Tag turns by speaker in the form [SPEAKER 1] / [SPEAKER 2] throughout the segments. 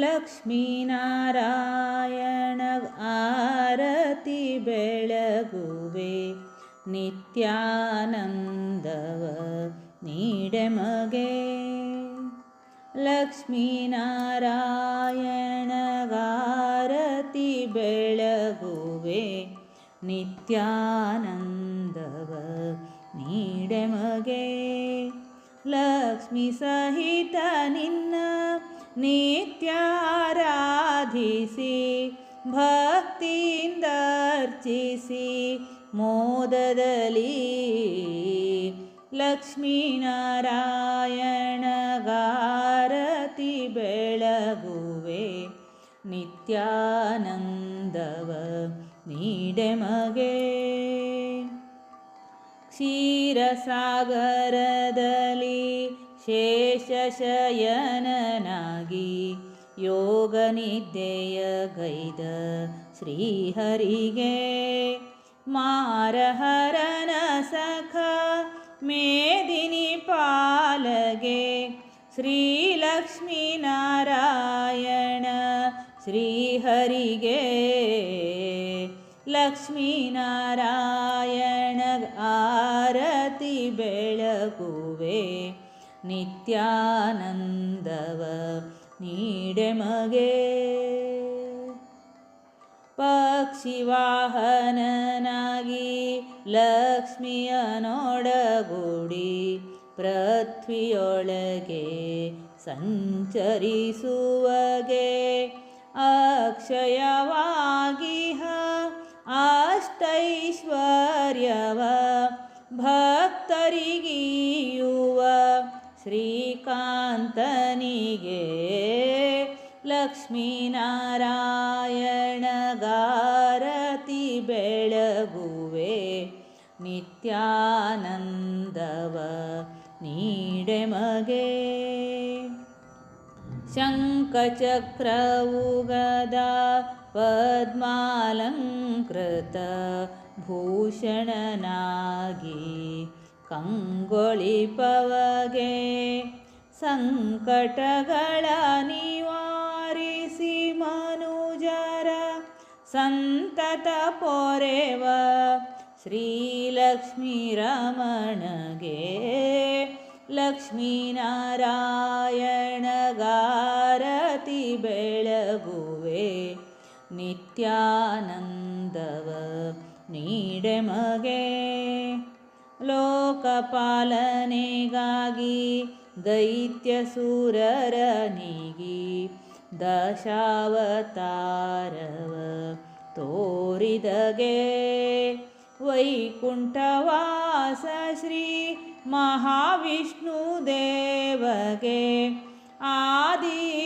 [SPEAKER 1] ಲಕ್ಷ್ಮೀನಾರಾಯಣ ಆರತಿ ಬೆಳಗುವೆ ನಿತ್ಯಾನಂದವ ನೀಡೆಮಗೆ ಲಕ್ಷ್ಮೀನಾರಾಯಣಗಾರತಿ ಬೆಳಗುವೆ ನಿತ್ಯಾನಂದವ ನೀಡೆಮಗೆ ಲಕ್ಷ್ಮಿ ಸಹಿತ ನಿನ್ನ ನಿತ್ಯಾರಾಧಿಸಿ ಭಕ್ತಿಯಿಂದ ಅರ್ಚಿಸಿ ಮೋದದಲ್ಲಿ ಲಕ್ಷ್ಮೀನಾರಾಯಣಗಾರತಿ ಬೆಳಗುವೆ ನಿತ್ಯಾನಂದವ ನೀಡೆಮಗೆ ಕ್ಷೀರಸಾಗರದಲ್ಲಿ ಶೇಷಶಯನನಾಗಿ ಯೋಗ ನಿದ್ದೆಯ ಗೈದ ಶ್ರೀಹರಿಗೆ ಮಾರಹರನ ಸಖ ಮೇದಿನಿ ಪಾಲಗೆ ಶ್ರೀಲಕ್ಷ್ಮೀನಾರಾಯಣ ಶ್ರೀಹರಿಗೆ ಲಕ್ಷ್ಮೀನಾರಾಯಣ ಆರತಿ ಬೆಳಗುವೆ ನಿತ್ಯಾನಂದವ ನೀಡೆಮಗೆ ಪಕ್ಷಿವಾಹನನಾಗಿ ಲಕ್ಷ್ಮಿಯ ನೋಡಗೂಡಿ ಪೃಥ್ವಿಯೊಳಗೆ ಸಂಚರಿಸುವಗೆ ಅಕ್ಷಯವಾಗಿಹ ಅಷ್ಟೈಶ್ವರ್ಯವ ಭಕ್ತರಿಗೀಯುವ ಶ್ರೀಕಾಂತನಿಗೆ ಲಕ್ಷ್ಮೀನಾರಾಯಣಗಾರತಿ ಬೆಳಗುವೆ ನಿತ್ಯಾನಂದವ ನೀಡೆಮಗೆ ಶಂಖಚಕ್ರವುಗದ ಪದ್ಮಾಲಂಕೃತ ಭೂಷಣನಾಗಿ ಕಂಗೊಳಿಪವಗೆ ಸಂಕಟಗಳ ನಿವಾರಿಸಿ ಮನುಜರ ಸಂತತ ಪೊರೆವ ಶ್ರೀಲಕ್ಷ್ಮೀ ರಮಣಗೆ ಲಕ್ಷ್ಮೀನಾರಾಯಣಗಾರತಿ ಬೆಳಗುವೆ ನಿತ್ಯಾನಂದವ ನೀಡೆಮಗೆ ಲೋಕಪಾಲನೆಗಾಗಿ ದೈತ್ಯಸುರರ ನೀಗಿ ದಶಾವತಾರವ ತೋರಿದಗೆ ವೈಕುಂಠವಾಸ ಶ್ರೀ ಮಹಾವಿಷ್ಣು ದೇವಗೆ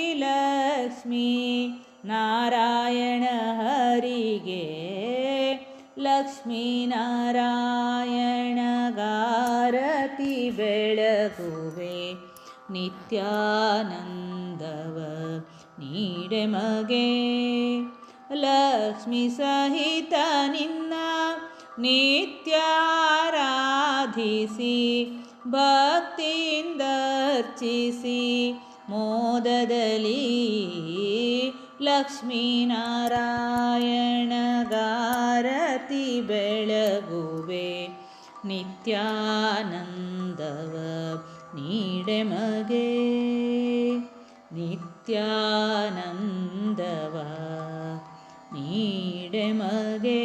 [SPEAKER 1] ಆದಿಲಕ್ಷ್ಮೀ ನಾರಾಯಣ ಹರಿಗೆ ಲಕ್ಷ್ಮೀನಾರಾಯಣಗಾರತಿ ಬೆಳಗುವೆ ನಿತ್ಯಾನಂದವ ನೀಡೆಮಗೆ ಲಕ್ಷ್ಮಿ ಸಹಿತ ನಿನ್ನ ನಿತ್ಯಾರಾಧಿಸಿ ಭಕ್ತಿಯಿಂದ ಅರ್ಚಿಸಿ ಮೋದದಲ್ಲಿ ಲಕ್ಷ್ಮೀನಾರಾಯಣಗಾರತಿ ಬೆಳಗುವೆ ನಿತ್ಯಾನಂದವ ನೀಡೆಮಗೆ ನಿತ್ಯಾನಂದವ ನೀಡೆಮಗೆ